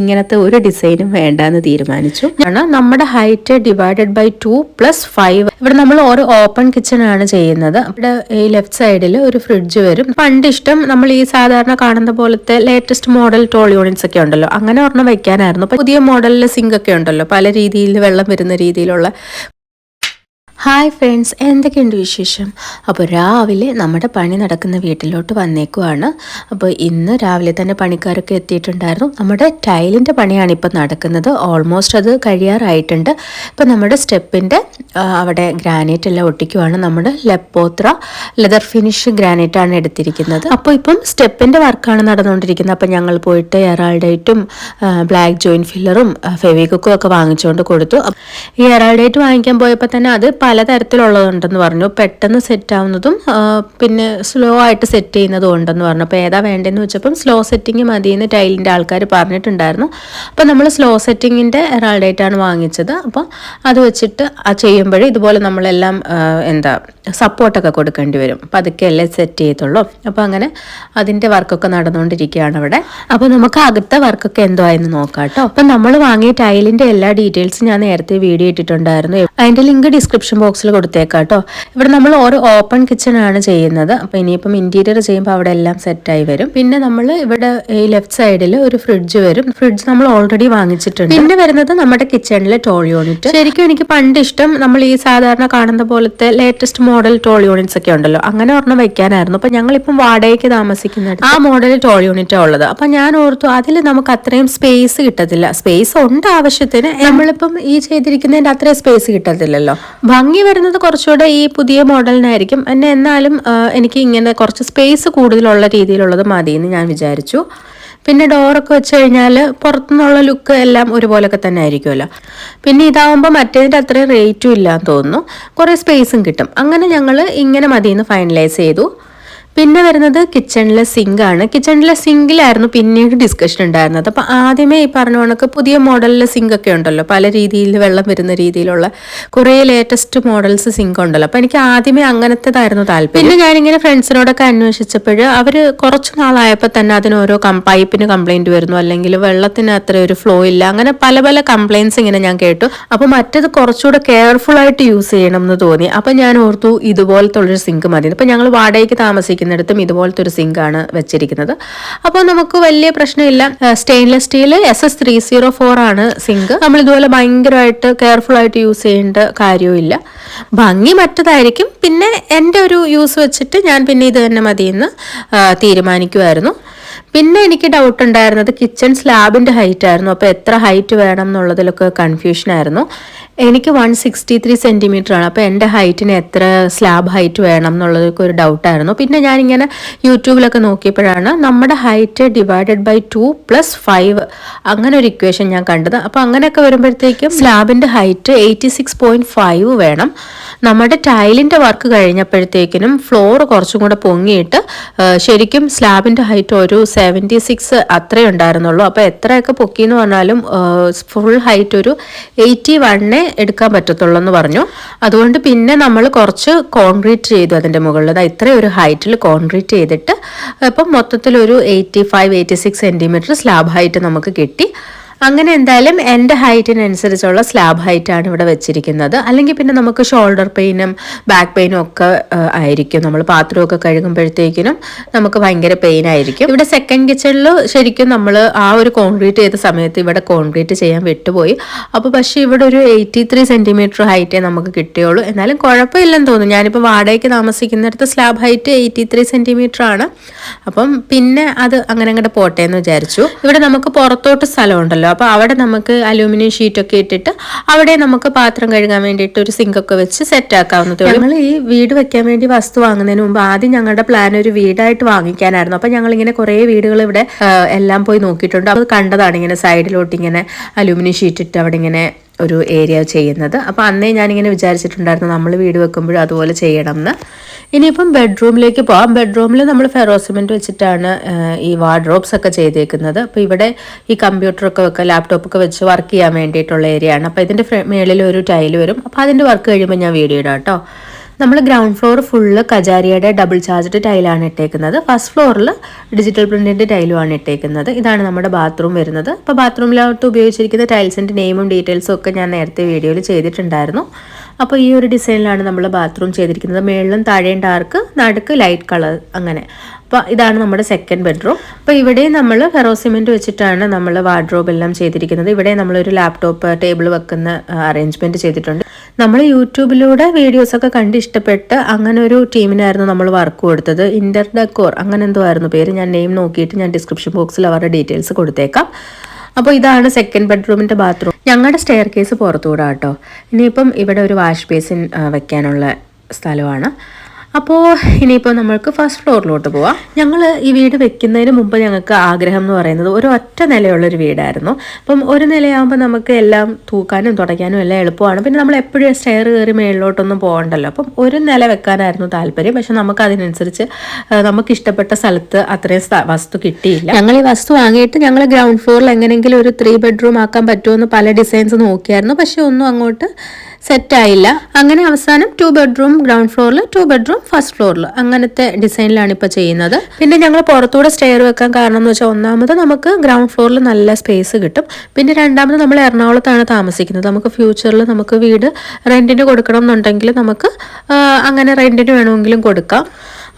ഇങ്ങനത്തെ ഒരു ഡിസൈനും വേണ്ടെന്ന് തീരുമാനിച്ചു. ആണ് നമ്മുടെ height divided by two plus five. ഇവിടെ നമ്മൾ ഒരു ഓപ്പൺ കിച്ചൺ ആണ് ചെയ്യുന്നത്. ഇവിടെ ഈ ലെഫ്റ്റ് സൈഡിൽ ഒരു ഫ്രിഡ്ജ് വരും. പണ്ട് ഇഷ്ടം നമ്മൾ ഈ സാധാരണ കാണുന്ന പോലത്തെ ലേറ്റസ്റ്റ് മോഡൽ ടോൾ യൂണിറ്റ്സ് ഒക്കെ ഉണ്ടല്ലോ. അങ്ങനെ ഒരെണ്ണം വെക്കാനായിരുന്നു. പുതിയ മോഡലിൽ സിങ്ക് ഒക്കെ ഉണ്ടല്ലോ. പല രീതിയിൽ വെള്ളം വരുന്ന രീതിയിലുള്ള ഹായ് ഫ്രണ്ട്സ് എന്തൊക്കെയുണ്ട് വിശേഷം? അപ്പോൾ രാവിലെ നമ്മുടെ പണി നടക്കുന്ന വീട്ടിലോട്ട് വന്നേക്കുവാണ്. അപ്പോൾ ഇന്ന് രാവിലെ തന്നെ പണിക്കാരൊക്കെ എത്തിയിട്ടുണ്ടായിരുന്നു. നമ്മുടെ ടൈലിന്റെ പണിയാണ് ഇപ്പോൾ നടക്കുന്നത്. ഓൾമോസ്റ്റ് അത് കഴിയാറായിട്ടുണ്ട്. ഇപ്പോൾ നമ്മുടെ സ്റ്റെപ്പിന്റെ അവിടെ ഗ്രാനൈറ്റ് എല്ലാം ഒട്ടിക്കുവാണ് നമ്മുടെ ലെപ്പോത്ര ലെതർ ഫിനിഷ് ഗ്രാനൈറ്റ് ആണ് എടുത്തിരിക്കുന്നത്. അപ്പോൾ ഇപ്പം സ്റ്റെപ്പിന്റെ വർക്കാണ് നടന്നുകൊണ്ടിരിക്കുന്നത്. അപ്പോൾ ഞങ്ങൾ പോയിട്ട് എറാൾഡേറ്റും ബ്ലാക്ക് ജോയിൻ ഫില്ലറും ഫെവിക്കുക്കും ഒക്കെ വാങ്ങിച്ചുകൊണ്ട് കൊടുത്തു. ഈ എറാൾഡേറ്റ് വാങ്ങിക്കാൻ പോയപ്പോൾ തന്നെ അത് പലതരത്തിലുള്ളതുണ്ടെന്ന് പറഞ്ഞു. പെട്ടെന്ന് സെറ്റ് ആവുന്നതും പിന്നെ സ്ലോ ആയിട്ട് സെറ്റ് ചെയ്യുന്നതും ഉണ്ടെന്ന് പറഞ്ഞു. അപ്പോൾ ഏതാ വേണ്ടതെന്ന് വെച്ചപ്പം സ്ലോ സെറ്റിംഗ് മതിയെന്ന് ടൈലിന്റെ ആൾക്കാർ പറഞ്ഞിട്ടുണ്ടായിരുന്നു. അപ്പോൾ നമ്മൾ സ്ലോ സെറ്റിങ്ങിന്റെ ആണ് വാങ്ങിച്ചത്. അപ്പോൾ അത് വെച്ചിട്ട് ആ ചെയ്യുമ്പോൾ ഇതുപോലെ നമ്മളെല്ലാം എന്താ സപ്പോർട്ടൊക്കെ കൊടുക്കേണ്ടി വരും. പതുക്കെ അല്ലേ സെറ്റ് ചെയ്യത്തുള്ളൂ. അപ്പോൾ അങ്ങനെ അതിന്റെ വർക്കൊക്കെ നടന്നുകൊണ്ടിരിക്കുകയാണ് അവിടെ. അപ്പോൾ നമുക്ക് അകത്തെ വർക്കൊക്കെ എന്തോ ആയെന്ന് നോക്കാം കേട്ടോ. അപ്പം നമ്മൾ വാങ്ങിയ ടൈലിന്റെ എല്ലാ ഡീറ്റെയിൽസും ഞാൻ നേരത്തെ വീഡിയോ ഇട്ടിട്ടുണ്ടായിരുന്നു. അതിന്റെ ലിങ്ക് ഡിസ്ക്രിപ്ഷൻ ബോക്സിൽ കൊടുത്തേക്കാം കേട്ടോ. ഇവിടെ നമ്മൾ ഓരോ ഓപ്പൺ കിച്ചൺ ആണ് ചെയ്യുന്നത്. അപ്പോൾ ഇനിയിപ്പം ഇന്റീരിയർ ചെയ്യുമ്പോൾ അവിടെ എല്ലാം സെറ്റായി വരും. പിന്നെ നമ്മൾ ഇവിടെ ഈ ലെഫ്റ്റ് സൈഡിൽ ഒരു ഫ്രിഡ്ജ് വരും. ഫ്രിഡ്ജ് നമ്മൾ ഓൾറെഡി വാങ്ങിച്ചിട്ടുണ്ട്. പിന്നെ വരുന്നത് നമ്മുടെ കിച്ചണിലെ ടോൾ യൂണിറ്റ് ശരിക്കും എനിക്ക് പണ്ട് ഇഷ്ടം നമ്മൾ ഈ സാധാരണ കാണുന്ന പോലത്തെ ലേറ്റസ്റ്റ് മോഡൽ ടോൾ യൂണിറ്റ്സ് ഒക്കെ ഉണ്ടല്ലോ. അങ്ങനെ ഒരെണ്ണം വെക്കാനായിരുന്നു. അപ്പൊ ഞങ്ങളിപ്പം വാടകയ്ക്ക് താമസിക്കുന്ന ആ മോഡൽ ടോൾ യൂണിറ്റാണ് ഉള്ളത്. അപ്പൊ ഞാൻ ഓർത്തു അതിൽ നമുക്ക് അത്രയും സ്പേസ് കിട്ടത്തില്ല. സ്പേസ് ഉണ്ട് ആവശ്യത്തിന്. നമ്മളിപ്പം ഈ ചെയ്തിരിക്കുന്നതിന്റെ അത്രയും സ്പേസ് കിട്ടത്തില്ലല്ലോ. ഭംഗി വരുന്നത് കുറച്ചുകൂടെ ഈ പുതിയ മോഡലിനായിരിക്കും. എന്നെ എന്നാലും എനിക്ക് ഇങ്ങനെ കുറച്ച് സ്പേസ് കൂടുതലുള്ള രീതിയിലുള്ളത് മതി എന്ന് ഞാൻ വിചാരിച്ചു. പിന്നെ ഡോറൊക്കെ വെച്ച് കഴിഞ്ഞാൽ പുറത്തുനിന്നുള്ള ലുക്ക് എല്ലാം ഒരുപോലൊക്കെ തന്നെ ആയിരിക്കുമല്ലോ. പിന്നെ ഇതാവുമ്പോൾ മറ്റേതിന്റെ അത്രയും റേറ്റും ഇല്ലാന്ന് തോന്നുന്നു. കുറേ സ്പേസും കിട്ടും. അങ്ങനെ ഞങ്ങൾ ഇങ്ങനെ മതിയെന്ന് ഫൈനലൈസ് ചെയ്തു. പിന്നെ വരുന്നത് കിച്ചണിലെ സിങ്ക് ആണ്. കിച്ചണിലെ സിങ്കിലായിരുന്നു പിന്നീട് ഡിസ്കഷൻ ഉണ്ടായിരുന്നത്. അപ്പോൾ ആദ്യമേ ഈ പറഞ്ഞ കണക്ക് പുതിയ മോഡലിലെ സിങ്ക് ഒക്കെ ഉണ്ടല്ലോ. പല രീതിയിൽ വെള്ളം വരുന്ന രീതിയിലുള്ള കുറേ ലേറ്റസ്റ്റ് മോഡൽസ് സിങ്ക് ഉണ്ടല്ലോ. അപ്പോൾ എനിക്ക് ആദ്യമേ അങ്ങനത്തേതായിരുന്നു താല്പര്യം. പിന്നെ ഞാനിങ്ങനെ ഫ്രണ്ട്സിനോടൊക്കെ അന്വേഷിച്ചപ്പോൾ അവർ കുറച്ച് നാളായപ്പോൾ തന്നെ അതിന് ഓരോ കം പൈപ്പിന് കംപ്ലൈന്റ് വരുന്നു. അല്ലെങ്കിൽ വെള്ളത്തിന് അത്ര ഒരു ഫ്ലോ ഇല്ല. അങ്ങനെ പല പല കംപ്ലൈന്റ്സ് ഇങ്ങനെ ഞാൻ കേട്ടു. അപ്പോൾ മറ്റേത് കുറച്ചുകൂടെ കെയർഫുൾ ആയിട്ട് യൂസ് ചെയ്യണം എന്ന് തോന്നി. അപ്പോൾ ഞാൻ ഓർത്തു ഇതുപോലത്തെ ഉള്ളൊരു സിങ്ക് മതി. അപ്പോൾ ഞങ്ങൾ വാടകയ്ക്ക് താമസിക്കുന്നിടത്തും ഇതുപോലത്തെ ഒരു സിങ്ക് ആണ് വെച്ചിരിക്കുന്നത്. അപ്പോൾ നമുക്ക് വലിയ പ്രശ്നമില്ല. Stainless steel S S three zero four ആണ് സിങ്ക്. നമ്മൾ ഇതുപോലെ ഭയങ്കരമായിട്ട് കെയർഫുൾ ആയിട്ട് യൂസ് ചെയ്യേണ്ട കാര്യവുമില്ല. ഭംഗി മറ്റതായിരിക്കും. പിന്നെ എന്റെ ഒരു യൂസ് വെച്ചിട്ട് ഞാൻ പിന്നെ ഇത് തന്നെ മതിയെന്ന് തീരുമാനിക്കുമായിരുന്നു പിന്നെ എനിക്ക് ഡൗട്ട് ഉണ്ടായിരുന്നത് കിച്ചൺ സ്ലാബിന്റെ ഹൈറ്റ് ആയിരുന്നു. അപ്പോൾ എത്ര ഹൈറ്റ് വേണം എന്നുള്ളതിലൊക്കെ കൺഫ്യൂഷൻ ആയിരുന്നു. എനിക്ക് വൺ സിക്സ്റ്റി ത്രീ ആണ്. അപ്പോൾ എന്റെ ഹൈറ്റിന് എത്ര സ്ലാബ് ഹൈറ്റ് വേണം എന്നുള്ളതൊക്കെ ഒരു ഡൗട്ടായിരുന്നു പിന്നെ ഞാനിങ്ങനെ യൂട്യൂബിലൊക്കെ നോക്കിയപ്പോഴാണ് നമ്മുടെ height divided by two plus five അങ്ങനെ ഒരു ഇക്വേഷൻ ഞാൻ കണ്ടത്. അപ്പോൾ അങ്ങനെയൊക്കെ വരുമ്പോഴത്തേക്കും സ്ലാബിന്റെ height eighty six point five വേണം. നമ്മുടെ ടൈലിന്റെ വർക്ക് കഴിഞ്ഞപ്പോഴത്തേക്കിനും ഫ്ലോർ കുറച്ചും കൂടെ പൊങ്ങിയിട്ട് ശരിക്കും സ്ലാബിന്റെ ഹൈറ്റ് ഒരു സെവന്റി സിക്സ് അത്രേ ഉണ്ടായിരുന്നുള്ളൂ. അപ്പോൾ എത്രയൊക്കെ പൊക്കി എന്ന് പറഞ്ഞാലും ഫുൾ ഹൈറ്റ് ഒരു എയ്റ്റി വണ്ണേ എടുക്കാൻ പറ്റത്തുള്ളൂ എന്ന് പറഞ്ഞു. അതുകൊണ്ട് പിന്നെ നമ്മൾ കുറച്ച് കോൺക്രീറ്റ് ചെയ്തു അതിന്റെ മുകളിൽ അതായത് ഇത്രയും ഒരു ഹൈറ്റിൽ കോൺക്രീറ്റ് ചെയ്തിട്ട് ഇപ്പം മൊത്തത്തിൽ ഒരു eighty five eighty six centimetre slab height നമുക്ക് കിട്ടി. അങ്ങനെ എന്തായാലും എന്റെ ഹൈറ്റിനനുസരിച്ചുള്ള സ്ലാബ് ഹൈറ്റാണ് ഇവിടെ വെച്ചിരിക്കുന്നത്. അല്ലെങ്കിൽ പിന്നെ നമുക്ക് ഷോൾഡർ പെയിനും ബാക്ക് പെയിനും ഒക്കെ ആയിരിക്കും. നമ്മൾ പാത്രമൊക്കെ കഴുകുമ്പോഴത്തേക്കിനും നമുക്ക് ഭയങ്കര പെയിൻ ആയിരിക്കും. ഇവിടെ സെക്കൻഡ് കിച്ചണിൽ ശരിക്കും നമ്മൾ ആ ഒരു കോൺക്രീറ്റ് ചെയ്ത സമയത്ത് ഇവിടെ കോൺക്രീറ്റ് ചെയ്യാൻ വിട്ടുപോയി. അപ്പോൾ പക്ഷേ ഇവിടെ ഒരു എയ്റ്റി ത്രീ സെന്റിമീറ്റർ ഹൈറ്റേ നമുക്ക് കിട്ടിയുള്ളൂ. എന്നാലും കുഴപ്പമില്ലെന്ന് തോന്നുന്നു. ഞാനിപ്പോൾ വാടകയ്ക്ക് താമസിക്കുന്നിടത്ത് slab height eighty three centimetre ആണ്. അപ്പം പിന്നെ അത് അങ്ങനെ അങ്ങോട്ട് പോട്ടെ എന്ന് വിചാരിച്ചു. ഇവിടെ നമുക്ക് പുറത്തോട്ട് സ്ഥലമുണ്ടല്ലോ അപ്പോൾ അവിടെ നമുക്ക് അലൂമിനിയം ഷീറ്റൊക്കെ ഇട്ടിട്ട് അവിടെ നമുക്ക് പാത്രം കഴുകാൻ വേണ്ടിയിട്ട് ഒരു സിങ്കൊക്കെ വെച്ച് സെറ്റ് ആക്കാവുന്നതേ ഞങ്ങൾ ഈ വീട് വെക്കാൻ വേണ്ടി വസ്തു വാങ്ങുന്നതിന് മുമ്പ് ആദ്യം ഞങ്ങളുടെ പ്ലാൻ ഒരു വീടായിട്ട് വാങ്ങിക്കാനായിരുന്നു. അപ്പോൾ ഞങ്ങൾ ഇങ്ങനെ കുറേ വീടുകൾ ഇവിടെ എല്ലാം പോയി നോക്കിയിട്ടുണ്ട്. അത് കണ്ടതാണ് ഇങ്ങനെ സൈഡിലോട്ട് ഇങ്ങനെ അലൂമിനിയം ഷീറ്റ് ഇട്ട് അവിടെ ഇങ്ങനെ ഒരു ഏരിയ ചെയ്യുന്നത്. അപ്പോൾ അന്നേ ഞാനിങ്ങനെ വിചാരിച്ചിട്ടുണ്ടായിരുന്നു നമ്മൾ വീട് വെക്കുമ്പോഴും അതുപോലെ ചെയ്യണം എന്ന് ഇനിയിപ്പം ബെഡ്റൂമിലേക്ക് പോവാം. ബെഡ്റൂമിൽ നമ്മൾ ഫെറോസിമെന്റ് വെച്ചിട്ടാണ് ഈ വാർഡ്രോബ്സ് ഒക്കെ ചെയ്തേക്കുന്നത്. അപ്പോൾ ഇവിടെ ഈ കമ്പ്യൂട്ടറൊക്കെ വെക്കുക ലാപ്ടോപ്പൊക്കെ വെച്ച് വർക്ക് ചെയ്യാൻ വേണ്ടിയിട്ടുള്ള ഏരിയ ആണ്. അപ്പോൾ ഇതിന്റെ മേളിൽ ഒരു ടൈൽ വരും. അപ്പോൾ അതിന്റെ വർക്ക് കഴിയുമ്പോൾ ഞാൻ വീഡിയോ ഇടാം കേട്ടോ നമ്മൾ ഗ്രൗണ്ട് ഫ്ലോർ ഫുള്ള് കജാരിയുടെ ഡബിൾ ചാർജ്ഡ് ടൈലാണ് ഇട്ടേക്കുന്നത്. ഫസ്റ്റ് ഫ്ലോറിൽ ഡിജിറ്റൽ പ്രിന്റിന്റെ ടൈലുമാണ് ഇട്ടേക്കുന്നത്. ഇതാണ് നമ്മുടെ ബാത്റൂം വരുന്നത്. അപ്പോൾ ബാത്റൂമിലോട്ട് ഉപയോഗിച്ചിരിക്കുന്ന ടൈൽസിന്റെ നെയിമും ഡീറ്റെയിൽസും ഒക്കെ ഞാൻ നേരത്തെ വീഡിയോയിൽ ചെയ്തിട്ടുണ്ടായിരുന്നു. അപ്പോൾ ഈ ഒരു ഡിസൈനിലാണ് നമ്മൾ ബാത്റൂം ചെയ്തിരിക്കുന്നത്. മേളിലും താഴെയും ഡാർക്ക് നടുക്ക് ലൈറ്റ് കളർ അങ്ങനെ. അപ്പോൾ ഇതാണ് നമ്മുടെ സെക്കൻഡ് ബെഡ്റൂം അപ്പോൾ ഇവിടെ നമ്മൾ ഫെറോസിമെന്റ് വെച്ചിട്ടാണ് നമ്മൾ വാർഡ്രോബ് എല്ലാം ചെയ്തിരിക്കുന്നത്. ഇവിടെ നമ്മളൊരു ലാപ്ടോപ്പ് ടേബിൾ വെക്കുന്ന അറേഞ്ച്മെന്റ് ചെയ്തിട്ടുണ്ട്. നമ്മൾ യൂട്യൂബിലൂടെ വീഡിയോസൊക്കെ കണ്ട് ഇഷ്ടപ്പെട്ട് അങ്ങനെ ഒരു ടീമിനായിരുന്നു നമ്മൾ വർക്ക് കൊടുത്തത്. ഇന്റർ ഡെക്കോർ അങ്ങനെ എന്തോ ആയിരുന്നു പേര്. ഞാൻ നെയിം നോക്കിയിട്ട് ഞാൻ ഡിസ്ക്രിപ്ഷൻ ബോക്സിൽ അവരുടെ ഡീറ്റെയിൽസ് കൊടുത്തേക്കാം. അപ്പോൾ ഇതാണ് സെക്കൻഡ് ബെഡ്റൂമിന്റെ ബാത്റൂം ഞങ്ങളുടെ സ്റ്റെയർ കേസ് പുറത്തുകൂടാ കേട്ടോ ഇനിയിപ്പം ഇവിടെ ഒരു വാഷ് ബേസിൻ വെക്കാനുള്ള സ്ഥലമാണ്. അപ്പോൾ ഇനിയിപ്പോൾ നമ്മൾക്ക് ഫസ്റ്റ് ഫ്ലോറിലോട്ട് പോവാം. ഞങ്ങൾ ഈ വീട് വെക്കുന്നതിന് മുമ്പ് ഞങ്ങൾക്ക് ആഗ്രഹം എന്ന് പറയുന്നത് ഒരു ഒറ്റ നിലയുള്ളൊരു വീടായിരുന്നു. അപ്പം ഒരു നിലയാകുമ്പോൾ നമുക്ക് എല്ലാം തൂക്കാനും തുടയ്ക്കാനും എല്ലാം എളുപ്പമാണ്. പിന്നെ നമ്മൾ എപ്പോഴും സ്റ്റെയർ കയറി മേളിലോട്ടൊന്നും പോകണ്ടല്ലോ. അപ്പം ഒരു നില വെക്കാനായിരുന്നു താല്പര്യം. പക്ഷെ നമുക്ക് അതിനനുസരിച്ച് നമുക്ക് ഇഷ്ടപ്പെട്ട സ്ഥലത്ത് അത്രയും വസ്തു കിട്ടിയില്ല. ഞങ്ങൾ ഈ വസ്തു വാങ്ങിയിട്ട് ഞങ്ങൾ ഗ്രൗണ്ട് ഫ്ലോറിൽ എങ്ങനെയെങ്കിലും ഒരു ത്രീ ബെഡ്റൂം ആക്കാൻ പറ്റുമോ എന്ന് പല ഡിസൈൻസ് നോക്കിയായിരുന്നു. പക്ഷെ ഒന്നും അങ്ങോട്ട് സെറ്റായില്ല. അങ്ങനെ അവസാനം ടു ബെഡ്റൂം ഗ്രൗണ്ട് ഫ്ലോറിൽ ടു ബെഡ്റൂം ഫസ്റ്റ് ഫ്ലോറിൽ അങ്ങനത്തെ ഡിസൈനിലാണ് ഇപ്പോൾ ചെയ്യുന്നത്. പിന്നെ ഞങ്ങൾ പുറത്തൂടെ സ്റ്റെയർ വെക്കാൻ കാരണം എന്ന് വെച്ചാൽ ഒന്നാമത് നമുക്ക് ഗ്രൗണ്ട് ഫ്ലോറിൽ നല്ല സ്പേസ് കിട്ടും. പിന്നെ രണ്ടാമത് നമ്മൾ എറണാകുളത്താണ് താമസിക്കുന്നത്. നമുക്ക് ഫ്യൂച്ചറിൽ നമുക്ക് വീട് റെന്റിന് കൊടുക്കണം എന്നുണ്ടെങ്കിൽ നമുക്ക് അങ്ങനെ റെന്റിന് വേണമെങ്കിലും കൊടുക്കാം.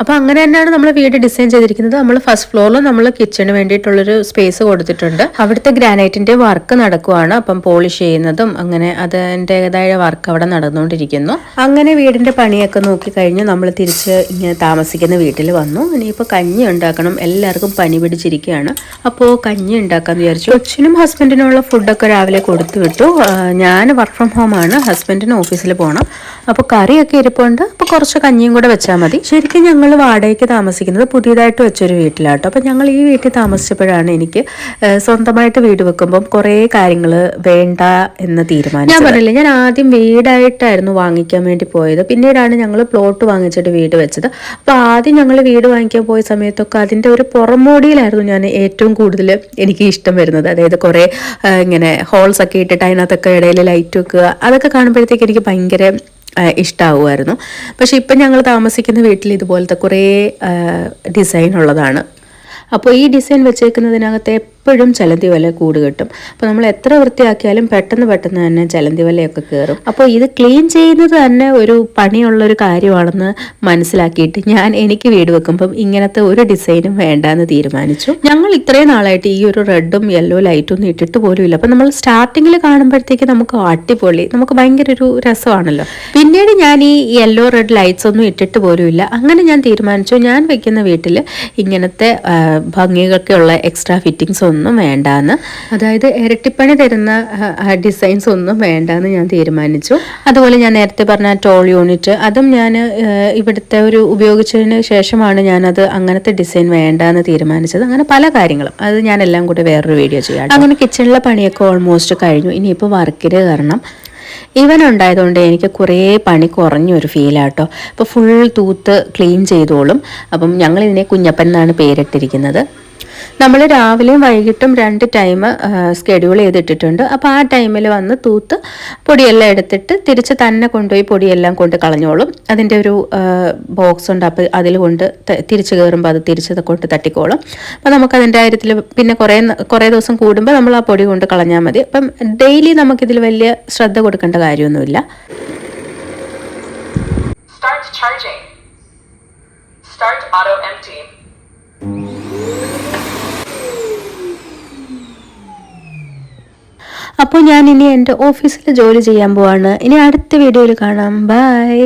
അപ്പോൾ അങ്ങനെ തന്നെയാണ് നമ്മൾ വീട് ഡിസൈൻ ചെയ്തിരിക്കുന്നത്. നമ്മൾ ഫസ്റ്റ് ഫ്ലോറിൽ നമ്മൾ കിച്ചണിന് വേണ്ടിയിട്ടുള്ളൊരു സ്പേസ് കൊടുത്തിട്ടുണ്ട്. അവിടുത്തെ ഗ്രാനൈറ്റിന്റെ വർക്ക് നടക്കുവാണ്. അപ്പം പോളിഷ് ചെയ്യുന്നതും അങ്ങനെ അതിന്റെതായ വർക്ക് അവിടെ നടന്നുകൊണ്ടിരിക്കുന്നു. അങ്ങനെ വീടിന്റെ പണിയൊക്കെ നോക്കി കഴിഞ്ഞ് നമ്മൾ തിരിച്ച് ഇങ്ങനെ താമസിക്കുന്ന വീട്ടിൽ വന്നു. ഇനിയിപ്പോൾ കഞ്ഞി ഉണ്ടാക്കണം. എല്ലാവർക്കും പനി പിടിച്ചിരിക്കുകയാണ്. അപ്പോൾ കഞ്ഞി ഉണ്ടാക്കാൻ വിചാരിച്ചു. കൊച്ചിനും ഹസ്ബൻഡിനുമുള്ള ഫുഡൊക്കെ രാവിലെ കൊടുത്തു വിട്ടു. ഞാൻ വർക്ക് ഫ്രം ഹോം ആണ്. ഹസ്ബൻഡിന് ഓഫീസിൽ പോകണം അപ്പോൾ കറിയൊക്കെ ഇരിപ്പുണ്ട്. അപ്പോൾ കുറച്ച് കഞ്ഞിയും കൂടെ വെച്ചാൽ മതി. ശരിക്കും ഞങ്ങൾ വാടകയ്ക്ക് താമസിക്കുന്നത് പുതിയതായിട്ട് വെച്ചൊരു വീട്ടിലാട്ടോ. അപ്പം ഞങ്ങൾ ഈ വീട്ടിൽ താമസിച്ചപ്പോഴാണ് എനിക്ക് സ്വന്തമായിട്ട് വീട് വെക്കുമ്പം കുറേ കാര്യങ്ങൾ വേണ്ട എന്ന് തീരുമാനം ഞാൻ പറഞ്ഞില്ല ഞാൻ ആദ്യം വീടായിട്ടായിരുന്നു വാങ്ങിക്കാൻ വേണ്ടി പോയത്. പിന്നീടാണ് ഞങ്ങൾ പ്ലോട്ട് വാങ്ങിച്ചിട്ട് വീട് വെച്ചത്. അപ്പോൾ ആദ്യം ഞങ്ങൾ വീട് വാങ്ങിക്കാൻ പോയ സമയത്തൊക്കെ അതിന്റെ ഒരു പുറമോടിയിലായിരുന്നു ഞാൻ ഏറ്റവും കൂടുതൽ എനിക്ക് ഇഷ്ടം വരുന്നത്. അതായത് കുറേ ഇങ്ങനെ ഹോൾസ് ഒക്കെ ഇട്ടിട്ട് അതിനകത്തൊക്കെ ഇടയിൽ ലൈറ്റ് വെക്കുക. അതൊക്കെ കാണുമ്പോഴത്തേക്ക് എനിക്ക് ഭയങ്കര ഇഷ്ടമാവുമായിരുന്നു പക്ഷേ ഇപ്പം ഞങ്ങൾ താമസിക്കുന്ന വീട്ടിൽ ഇതുപോലത്തെ കുറേ ഡിസൈൻ ഉള്ളതാണ്. അപ്പോൾ ഈ ഡിസൈൻ വെച്ചേക്കുന്നതിനകത്ത് എപ്പോഴും ചലന്തി വല കൂട് കിട്ടും. അപ്പോൾ നമ്മൾ എത്ര വൃത്തിയാക്കിയാലും പെട്ടെന്ന് പെട്ടെന്ന് തന്നെ ചലന്തി വലയൊക്കെ കയറും അപ്പോൾ ഇത് ക്ലീൻ ചെയ്യുന്നത് തന്നെ ഒരു പണിയുള്ളൊരു കാര്യമാണെന്ന് മനസ്സിലാക്കിയിട്ട് ഞാൻ എനിക്ക് വീട് വെക്കുമ്പം ഇങ്ങനത്തെ ഒരു ഡിസൈനും വേണ്ടെന്ന് തീരുമാനിച്ചു. ഞങ്ങൾ ഇത്രയും നാളായിട്ട് ഈ ഒരു റെഡും യെല്ലോ ലൈറ്റും ഒന്നും ഇട്ടിട്ട് പോലും ഇല്ല. അപ്പം നമ്മൾ സ്റ്റാർട്ടിങ്ങിൽ കാണുമ്പോഴത്തേക്ക് നമുക്ക് അടിപൊളി നമുക്ക് ഭയങ്കര ഒരു രസമാണല്ലോ. പിന്നീട് ഞാൻ ഈ യെല്ലോ റെഡ് ലൈറ്റ്സ് ഒന്നും ഇട്ടിട്ട് പോലും ഇല്ല. അങ്ങനെ ഞാൻ തീരുമാനിച്ചു. ഞാൻ വെക്കുന്ന വീട്ടിൽ ഇങ്ങനത്തെ ഭംഗികൾക്കുള്ള എക്സ്ട്രാ ഫിറ്റിങ്സ് ഒന്നും വേണ്ടാന്ന്. അതായത് ഇരട്ടിപ്പണി തരുന്ന ഡിസൈൻസ് ഒന്നും വേണ്ടാന്ന് ഞാൻ തീരുമാനിച്ചു. അതുപോലെ ഞാൻ നേരത്തെ പറഞ്ഞ ടോൾ യൂണിറ്റ് അതും ഞാൻ ഇവിടുത്തെ ഒരു ഉപയോഗിച്ചതിന് ശേഷമാണ് ഞാനത് അങ്ങനത്തെ ഡിസൈൻ വേണ്ടാന്ന് തീരുമാനിച്ചത്. അങ്ങനെ പല കാര്യങ്ങളും. അത് ഞാൻ എല്ലാം കൂടി വേറൊരു വീഡിയോ ചെയ്യാം അങ്ങനെ കിച്ചണിലെ പണിയൊക്കെ ഓൾമോസ്റ്റ് കഴിഞ്ഞു. ഇനിയിപ്പോൾ വർക്കിൽ കയറണം ഇവൻ ഉണ്ടായതുകൊണ്ട് എനിക്ക് കുറേ പണി കുറഞ്ഞൊരു ഫീലാട്ടോ അപ്പോൾ ഫുൾ തൂത്ത് ക്ലീൻ ചെയ്തോളും. അപ്പം ഞങ്ങളിതിനെ കുഞ്ഞപ്പൻ എന്നാണ് പേരിട്ടിരിക്കുന്നത്. നമ്മൾ രാവിലെയും വൈകിട്ടും രണ്ട് ടൈം സ്കെഡ്യൂൾ ചെയ്തിട്ടിട്ടുണ്ട്. അപ്പോൾ ആ ടൈമിൽ വന്ന് തൂത്ത് പൊടിയെല്ലാം എടുത്തിട്ട് തിരിച്ച് തന്നെ കൊണ്ടുപോയി പൊടിയെല്ലാം കൊണ്ട് കളഞ്ഞോളും. അതിന്റെ ഒരു ബോക്സ് ഉണ്ട്. അപ്പോൾ അതിൽ കൊണ്ട് തിരിച്ച് കയറുമ്പോൾ അത് തിരിച്ച് കൊണ്ട് തട്ടിക്കോളും. അപ്പോൾ നമുക്ക് അതിന്റെ കാര്യത്തിൽ പിന്നെ കുറേ കുറേ ദിവസം കൂടുമ്പോൾ നമ്മൾ ആ പൊടി കൊണ്ട് കളഞ്ഞാൽ മതി. അപ്പം ഡെയിലി നമുക്കിതിൽ വലിയ ശ്രദ്ധ കൊടുക്കേണ്ട കാര്യമൊന്നുമില്ല. Start charging. Start auto empty. അപ്പോൾ ഞാൻ ഇനി എന്റെ ഓഫീസിൽ ജോലി ചെയ്യാൻ പോവാണ്. ഇനി അടുത്ത വീഡിയോയിൽ കാണാം. ബൈ